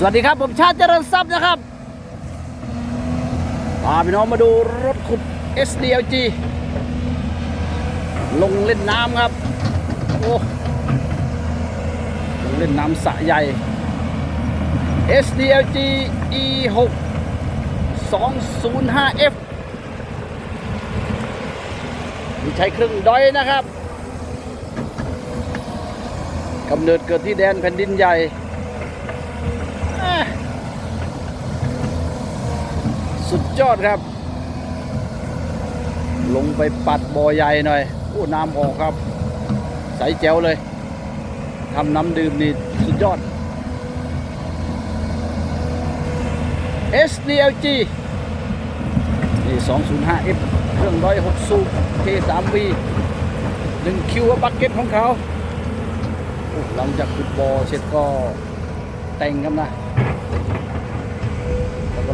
สวัสดีครับ ผมชาติเจริญทรัพย์นะครับพาพี่น้องมาดูรถขุด SDLG ลงเล่นน้ำครับ โอ้ลงเล่นน้ำสะใหญ่ SDLG E6 205F มีใช้เครื่องดอยนะครับกำเนิดเกิดที่แดนแผ่นดินใหญ่ สุดยอดครับ ลงไปปัดบ่อใหญ่หน่อยโอ้น้ำออกครับ ใสแจ๋วเลยทำน้ำดื่มนี่สุดยอด SDLG นี่ 205F เครื่องร้อยหกสูบ K3V หนึ่งคิวบักเก็ตของเขาโอ้หลังจากขุดบ่อเสร็จก็แต่งครับนะ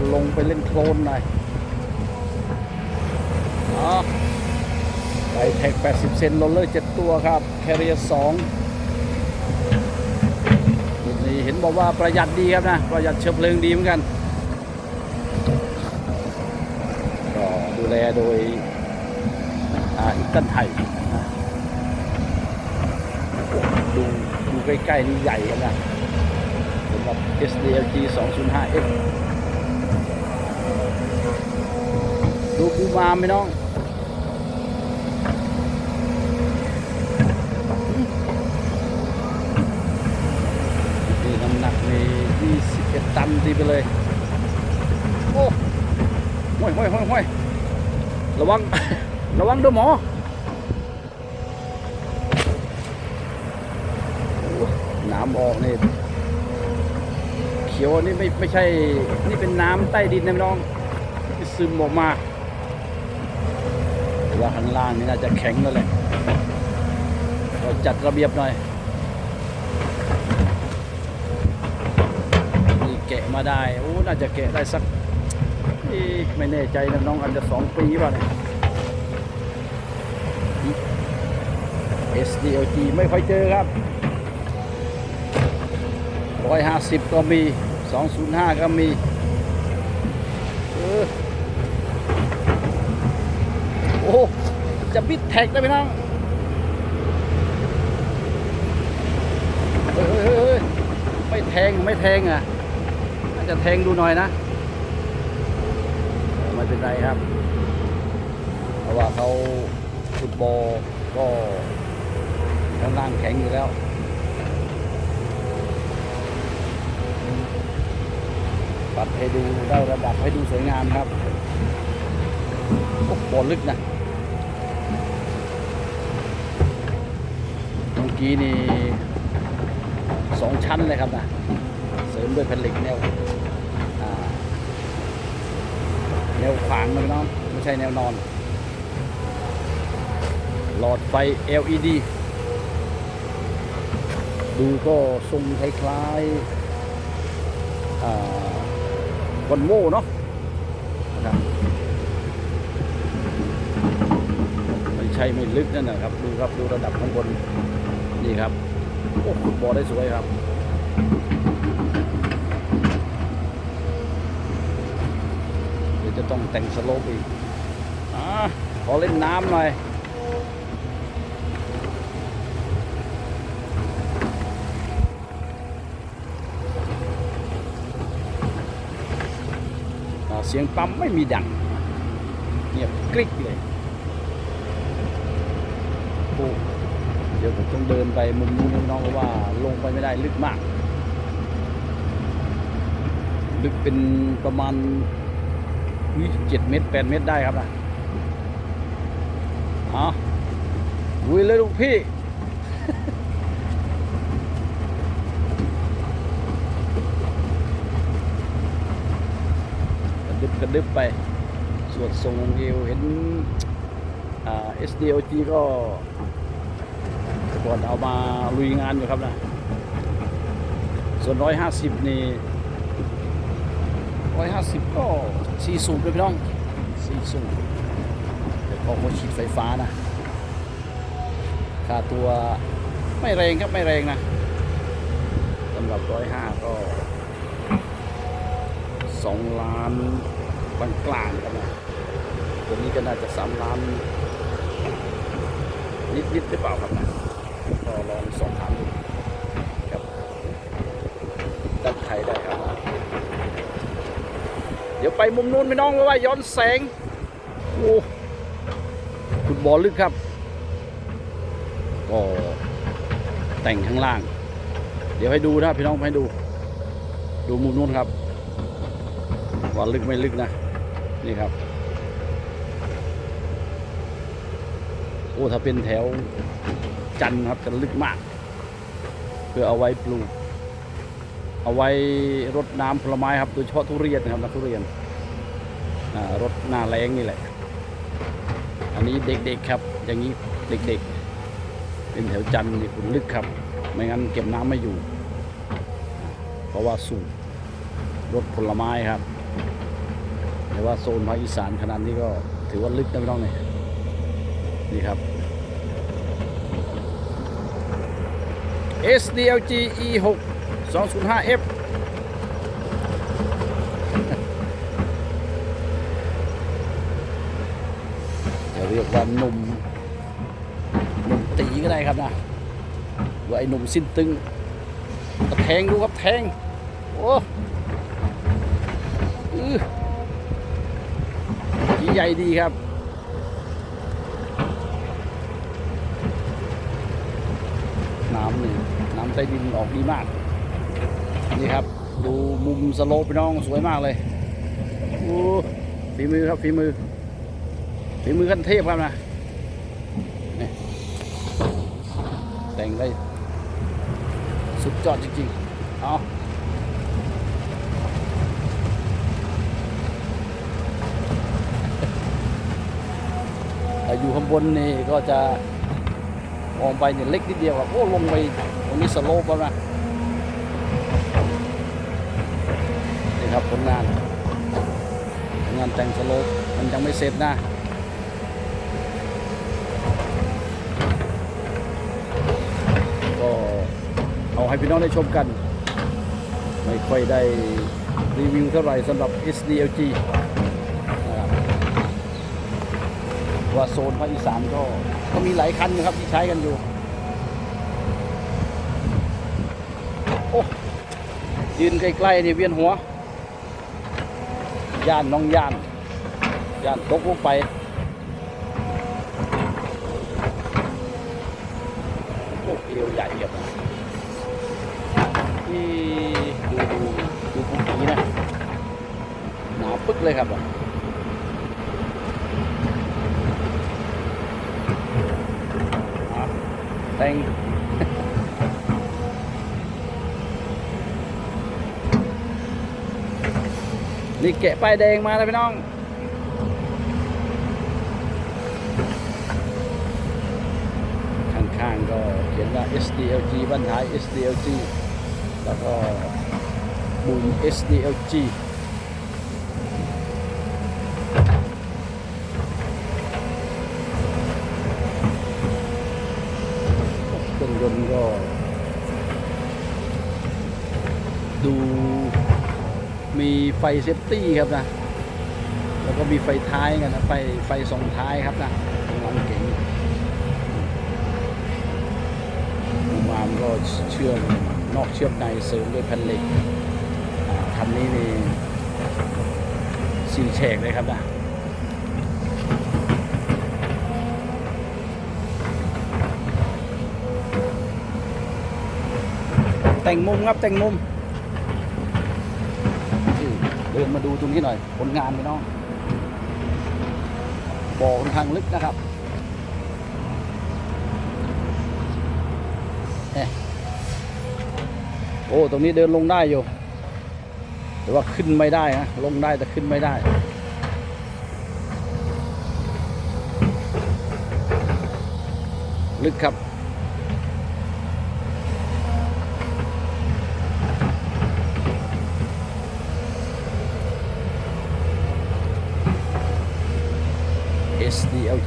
ล้วก็ลงไปเล่นโคลนหน่อยอ๋อไอแท็ก80 เซนโรลเลอร์ 7 ตัวครับ แคเรียร์2รุ่นนี้เห็นบอกว่าประหยัดดีครับนะ ประหยัดเชื้อเพลิงดีเหมือนกัน ก็ดูแลโดยอ่าอิตันไทยนะดูดูใกล้ ๆ นี่ใหญ่กันนะสำหรับ SDLG 205F ดูปูมามไหมน้องนี่น้ำหนักใน21ตันตีไปเลย โอ้ห้วยห้วยห้วยห้วยระวัง ระวังเด้วยหมอน้ำออกนี่เขียวนี่ไม่ไม่ใช่ นี่เป็นน้ำใต้ดินนะน้องซึมออกมา ว่าข้างล่างนี่น่าจะแข็งแล้วแหละเราจัดระเบียบหน่อยนี่แกะมาได้โอ้น่าจะแกะได้สักไม่แน่ใจนะน้องอาจจะสองปีป่ะเนี่ย SDLG ไม่ค่อยเจอครับ 150 ก็มี 205 ก็มี เออโอ้โหจะบิดแท็กได้ไหมน้องเฮ้ยไม่แทงไม่แทงอะน่าจะแทงดูหน่อยนะไม่เป็นไรครับ เพราะว่าเขาฟุตบอลก็ข้างล่างแข็งอยู่แล้วปรับให้ดูได้ระดับให้ดูสวยงามครับบอลลึกนะเมื่ อกี้นี่สองชั้นเลยครับนะเสริมด้วยแผ่นเหล็กแนวแนวขวางนะน้องไม่ใช่แนวนอน หลอดไฟ LED ดูก็ทรงคล้ายๆอ่าบนโม่เนาะนะครับไม่ใช่ไม่ลึกนั่นนะครับ ดูครับ ดูระดับข้างบน ครับโอ้ขุดบอได้สวยครับเดี๋ยวจะต้องแต่งสโลปอีกอาขอเล่นน้ำหน่อยอ่าเสียงปั๊มไม่มีดังเงียบกริกเลยโอ้เดี๋ยวผมต้องเดินไปมุมนู้นน้องเพราะว่าลงไปไม่ได้ลึกมาก ลึกเป็นประมาณเจ็ดเมตรแปดเมตรได้ครับนะเอ๋อลุยเลยลูกพี่กระดึบกระดึบไป สวดทรงเอวเห็นอ่า SDOG ก็ อนเอามาลุยงานอยู่ครับนะส่วน150นี่150ก็สี่สูบเลยพี่น้องสี่สูบแต่พอเขาฉีดไฟฟ้านะค่าตัวไม่แรงครับไม่แรงนะสำหรับ105ก็สองล้านกลางกลางๆครับนะตัวนี้ก็น่าจะสามล้านนิดนิดๆหรือเปล่าครับนะ ก็ลองสอบถามดูครับด้านไทยได้ครับ เดี๋ยวไปมุมนู้นพี่น้องเพราะว่าย้อนแสงโอ้ฟุตบอลลึกครับ ก็แต่งข้างล่าง เดี๋ยวให้ดูนะพี่น้องให้ดู ดูมุมนู้นครับว่าลึกไม่ลึกนะ นี่ครับโอ้ถ้าเป็นแถว จันทร์ครับจะลึกมาก เพื่อเอาไว้ปลูก เอาไว้รดน้ำผลไม้ครับโดยเฉพาะทุเรียนนะครับนะทุเรียนรดหน้าแรงนี่แหละ อันนี้เด็กๆครับ อย่างนี้เด็กๆ เป็นแถวจันทร์นี่คุณลึกครับ ไม่งั้นเก็บน้ำไม่อยู่ เพราะว่าสูงรถผลไม้ครับ แต่ว่าโซนภาคอีสานขนาดนี้ก็ถือว่าลึกนะพี่น้องเนี่ยนี่ครับ SDLG E6 205F จะเรียกว่าหนุ่มหนุ่มตีก็ได้ครับนะหรือว่าไอ้หนุ่มสิ้นตึงก็แทงดูครับแทง โอ้อือใหญ่ดีครับ น้ำ น้ำใต้ดินออกดีมาก นี่ครับ ดูมุมสโลปพี่น้องสวยมากเลยโอ้ฝีมือครับฝีมือฝีมือขั้นเทพครับนะนี่แต่งได้สุดยอดจริงๆ เอาอยู่ข้างบนนี่ก็จะ มองไปเนี่ยเล็กนิดเดียวครับโอ้ลงไปตรงนี้สโลปแล้วนะนี่ครับผลงานผลงานแต่งสโลปมันยังไม่เสร็จนะก็เอาให้พี่น้องได้ชมกัน ไม่ค่อยได้รีวิวเท่าไหร่สำหรับ SDLG ว่าโซนภาคอีสานก็ ก็มีหลายคันนะครับที่ใช้กันอยู่ โอ้ยืนใกล้ๆนี่เวียนหัว ย่านน้องย่าน ย่านตกลงไปโอ้เอวใหญ่ครับนี่ดูดูดูภูมินะหนาวปึ๊กเลยครับ อะแต่งนี่แกะป้ายแดงมาแล้วพี่น้องข้างๆก็เขียนว่า SDLG บ้านท้าย SDLG แล้วก็บุม SDLG เครื่องยนต์ก็ ดูมีไฟเซฟตี้ครับนะ แล้วก็มีไฟท้ายกันนะ ไฟไฟส่งท้ายครับนะของหลังเก๋งมุมามก็เชื่อมนอกเชื่อมในเสริมด้วยแผ่นเหล็กคันนี้นี่สี่แฉกเลยครับนะแต่งมุมครับแต่งมุม เดินมาดูตรงนี้หน่อย ผลงานไปน้องบ่อค่อนข้างลึกนะครับเอ๊ะโอ้ตรงนี้เดินลงได้อยู่ แต่ว่าขึ้นไม่ได้นะลงได้แต่ขึ้นไม่ได้ลึกครับ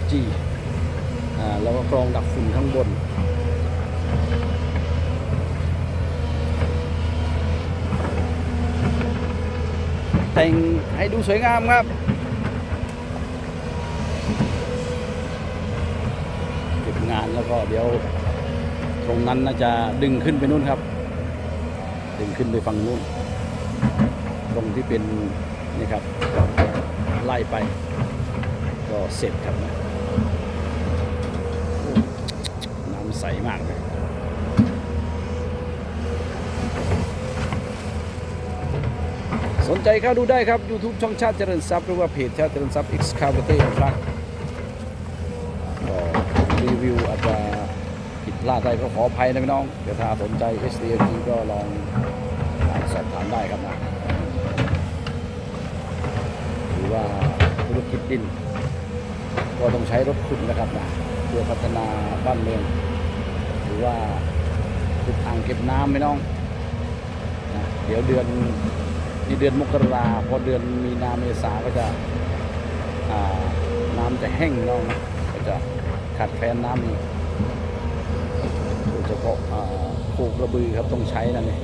SDLG อ่าแล้วก็กรองดักฝุ่นข้างบน แต่งให้ดูสวยงามครับเก็บงานแล้วก็เดี๋ยวตรงนั้นน่าจะดึงขึ้นไปนู่นครับ ดึงขึ้นไปฝั่งนู้น ตรงที่เป็นนี่ครับไล่ไปก็เสร็จครับนะโอ้น้ำ ใสมากเลยสนใจเข้าดูได้ครับ YouTube ช่องชาติเจริญทรัพย์หรือว่าเพจชาติเจริญทรัพย์ X c a v a t e ครับก็รีวิวอาจจะผิดพลาดอะไรก็ขออภัยนะพี่น้องเดี๋ยวถ้าสนใจ SDLG ก็ลองสอบถามได้ครับนะหรือว่าธุรกิจดิน ก็ต้องใช้รถขุดนะครับนะเพื่อพัฒนาบ้านเมือง หรือว่าขุดอ่างเก็บน้ำพี่น้องนะเดี๋ยวเดือนนี่เดือนมกราพอเดือนมีนาเมษาก็จะน้ำจะแห้งเนาะก็จะขาดแคลนน้ำอีกโดยเฉพาะอ่าโคกระบือครับต้องใช้นะเนี่ย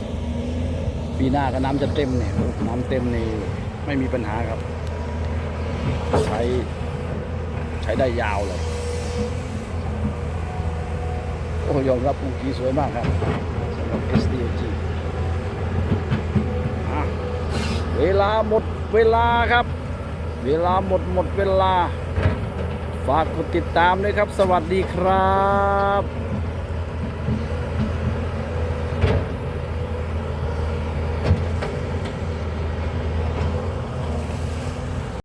ปีหน้าก็น้ำจะเต็มเนี่ยน้ำเต็มนี่ไม่มีปัญหาครับ ใช้ใช้ได้ยาวเลย โอ้ยอมรับปูกีสวยมากครับสำหรับ SDG เวลาหมดเวลาครับ เวลาหมดหมดเวลา ฝากกดติดตามด้วยครับ สวัสดีครับ